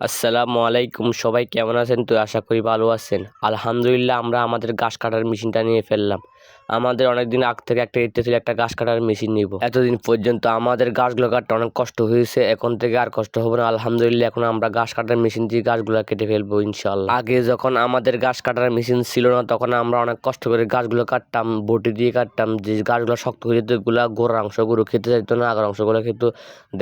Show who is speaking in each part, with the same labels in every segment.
Speaker 1: আসসালামু আলাইকুম, সবাই কেমন আছেন? তো আশা করি ভালো আছেন। আলহামদুলিল্লাহ, আমরা আমাদের গাছ কাটার মেশিনটা নিয়ে ফেললাম। আমাদের অনেক দিন আগ থেকে একটা ইচ্ছে ছিল, একটা গাছ কাটার মেশিন নিব। এতদিন পর্যন্ত আমাদের গাছগুলো কাটতে অনেক কষ্ট হয়েছে, এখন থেকে আর কষ্ট হবে না। আলহামদুলিল্লাহ, এখন আমরা গাছ কাটার মেশিন দিয়ে গাছগুলো কেটে ফেলব ইনশাল্লাহ আগে যখন আমাদের গাছ কাটার মেশিন ছিল না, তখন আমরা অনেক কষ্ট করে গাছগুলো কাটতাম, বটি দিয়ে কাটতাম, যে গাছগুলো শক্ত হয়ে যেত, এগুলো গোড়ার অংশগুলো খেতে চাইতো না, আগের অংশগুলো খেত।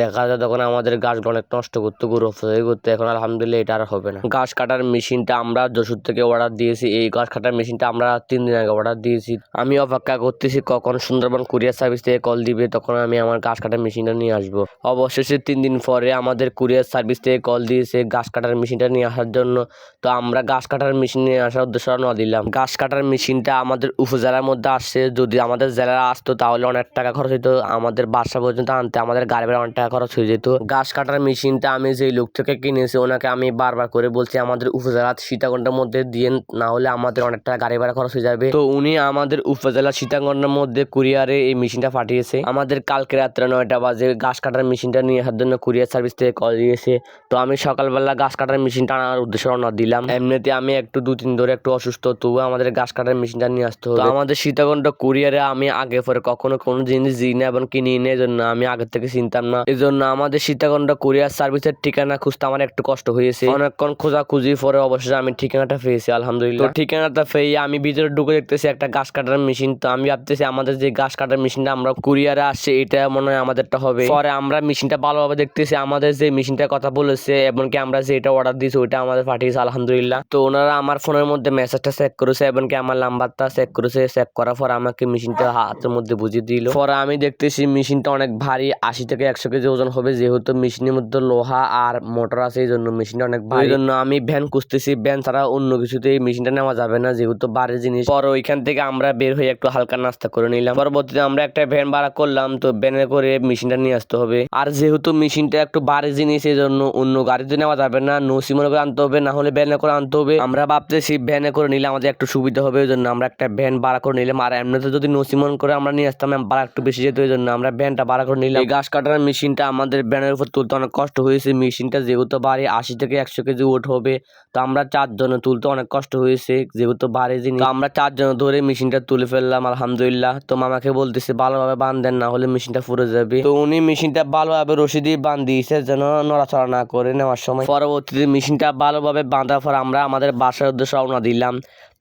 Speaker 1: দেখা যায় তখন আমাদের গাছগুলো অনেক নষ্ট করতো, গরু হয়ে করতো এখন আলহামদুলিল্লাহ এটা আর হবে না। গাছ কাটার মেশিনটা আমরা যশোর থেকে অর্ডার দিয়েছি, এই গাছ কাটার মেশিনটা আমরা তিন দিন আগে অর্ডার দিয়েছি। আমি অপেক্ষা করতেছি কখন সুন্দরবন কুরিয়ার সার্ভিস থেকে কল দিবে, তখন আমি আমার ঘাস কাটার মেশিনটা নিয়ে আসব। অবশেষে তিন দিন পরে আমাদের কুরিয়ার সার্ভিস থেকে কল দিয়েছে ঘাস কাটার মেশিনটা নিয়ে আসার জন্য। তো আমরা ঘাস কাটার মেশিন নিয়ে আসার উদ্দেশ্য রওনা দিলাম। ঘাস কাটার মেশিনটা আমাদের উপজেলার মধ্যে আসছে। যদি আমাদের জেলায় আসতো তাহলে অনেক টাকা খরচ হতো আমাদের বাসা পর্যন্ত আনতে আমাদের গাড়ি ভাড়া অনেক টাকা খরচ হয়ে যেত। ঘাস কাটার মেশিনটা আমি যেই লোক থেকে কিনেছি, ওনাকে আমি বারবার করে বলছি, আমাদের উপজেলা সীতাকুণ্ডের মধ্যে দিয়ে না হলে আমাদের অনেক টাকা গাড়ি ভাড়া খরচ হয়ে যাবে। তো উনি আমাদের উপজেলা সীতাকুণ্ডের মধ্যে কুরিয়ারে এই মেশিনটা পাঠিয়েছে। আমাদের কালকে রাত্রে নয়টা বাজে ঘাস কাটার মেশিনটা নিয়ে আসার জন্য কুরিয়ার সার্ভিস থেকে কল দিয়েছে। তো আমি সকালবেলা ঘাস কাটার মেশিনটা আনার উদ্দেশ্যে রওনা দিলাম। এমনিতে আমি একটু দু তিন ধরে একটু অসুস্থ, তবুও আমাদের ঘাস কাটার মেশিনটা নিয়ে আসতে হবে। আমাদের সীতাকুণ্ড কুরিয়ারে আমি আগে পরে কখনো কোনো জিনিস দিই না এবং কিনি না এই জন্য আমি আগের থেকে চিনতাম না। এই জন্য আমাদের সীতাকুণ্ড কুরিয়ার সার্ভিসের ঠিকানা খুঁজতে আমার একটু কষ্ট হয়েছে। অনেকক্ষণ খোঁজাখুঁজি পরে অবশেষে আমি ঠিকানাটা পেয়েছি, আলহামদুলিল্লাহ। ঠিকানাটা পেয়ে আমি ভিতরে ঢুকে দেখতেছি একটা ঘাস কাটার মেশিন, তো আমি ভাবতেছি আমাদের যে ঘাস কাটার মেশিনটা আমরা কুরিয়ারে আসছে, এটা মনে হয় আমাদেরটা হবে। পরে আমরা মেশিনটা ভালোভাবে দেখতেছি, আমাদের যে মেশিনটার কথা বলেছে, এমনকি আমরা যে এটা অর্ডার দিয়েছি, ওইটা আমাদের পাঠিয়েছে, আলহামদুলিল্লাহ। তো ওনারা আমার ফোনের মধ্যে মেসেজটা চেক করেছে, এমনকি আমার নাম্বারটা চেক করেছে। চেক করার পর আমাকে মেশিনটা হাতের মধ্যে বুঝিয়ে দিল। পরে আমি দেখতেছি মেশিনটা অনেক ভারী, আশি থেকে একশো কেজি ওজন হবে, যেহেতু মেশিনের মধ্যে লোহা আর মোটর আছে এই জন্য মেশিনটা অনেক ভারী। জন্য আমি ভ্যান খুঁজতেছি, ভ্যান ছাড়া অন্য কিছুতে এই মেশিনটা নেওয়া যাবে না, যেহেতু ভারী জিনিস। পরে ওইখান থেকে আমরা বের হয়ে একটু হালকা নাস্তা করে নিলাম। পরবর্তীতে আমরা একটা ভ্যান ভাড়া করলাম, তো ভ্যানে করে মেশিনটা নিয়ে আসতে হবে। আর যেহেতু মেশিনটা একটু ভারী জিনিস এই জন্য অন্য গাড়িতে নেওয়া যাবে না, নসি মনে করে আনতে হবে, না হলে ভ্যানে করে আনতে হবে। আমরা ভাবতেছি ভ্যানে করে নিলে আমাদের একটু সুবিধা হবে ওই জন্য আমরা একটা ভ্যান ভাড়া করে নিলাম। আর এমনিতে যদি নসিমন করে আমরা নিয়ে আসতাম, ভাড়া একটু বেশি যেত ওই জন্য আমরা ভ্যানটা ভাড়া করে নিলাম। ঘাস কাটার মেশিনটা আমাদের ভ্যানের উপর তুলতে অনেক কষ্ট হয়েছে। মেশিনটা যেহেতু বাড়ি আশি থেকে একশো কেজি ওট হবে, তো আমরা চারজনে তুলতে অনেক কষ্ট হয়েছে, যেহেতু ভারী জিনিস। আমরা চারজন ধরে মেশিনটা তুলে ফেললাম, আলহামদুলিল্লাহ। তো মামাকে বলতেছে, ভালোভাবে বান্ধেন না, হলে মেশিনটা ফুরে যাবে। তো উনি মেশিনটা ভালোভাবে রশি দিয়ে বাঁধ দিয়েছে যেন নড়াচড়া না করে নেওয়ার সময়। পরবর্তীতে মেশিনটা ভালোভাবে বাঁধার পর আমরা আমাদের বাসার উদ্দেশ্যে রওনা দিলাম।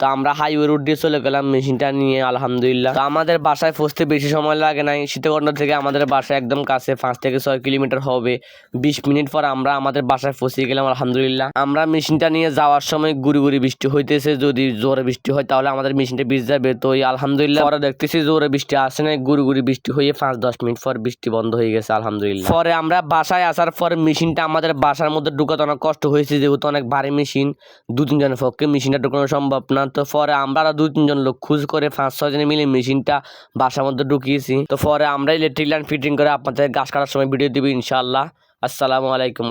Speaker 1: তো আমরা হাইওয়ে রুট দিয়ে চলে গেলাম মেশিনটা নিয়ে, আলহামদুলিল্লাহ। তো আমাদের বাসায় পৌঁছতে বেশি সময় লাগে নাই। সীতাকুণ্ড থেকে আমাদের বাসা একদম কাছে পাঁচ থেকে ছয় কিলোমিটার হবে। বিশ মিনিট পর আমরা আমাদের বাসায় পৌঁছে গেলাম, আলহামদুলিল্লাহ। আমরা মেশিনটা নিয়ে যাওয়ার সময় গুড়ি গুড়ি বৃষ্টি হইতেছে। যদি জোরে বৃষ্টি হয় তাহলে আমাদের মেশিনটা ভিজে যাবে। তো এই আলহামদুলিল্লাহ পরে দেখতেছি জোরে বৃষ্টি আসে না গুড়ি গুড়ি বৃষ্টি হয়ে পাঁচ দশ মিনিট পর বৃষ্টি বন্ধ হয়ে গেছে, আলহামদুলিল্লাহ। পরে আমরা বাসায় আসার পর মেশিনটা আমাদের বাসার মধ্যে ঢুকাতে অনেক কষ্ট হয়েছে। যেহেতু অনেক ভারী মেশিন দু তিনজনের পক্ষে মেশিনটা ঢুকানো সম্ভব না। তো পরে আমরা দু তিনজন লোক খুঁজ করে পাঁচ ছয় জনে মিলে মেশিনটা বাসার মধ্যে ঢুকিয়েছি। তো পরে আমরা ইলেকট্রিক লাইন ফিটিং করে আপনাদের গাছ কাটার সময় ভিডিও দিবি ইনশাল্লাহ আসসালামু আলাইকুম।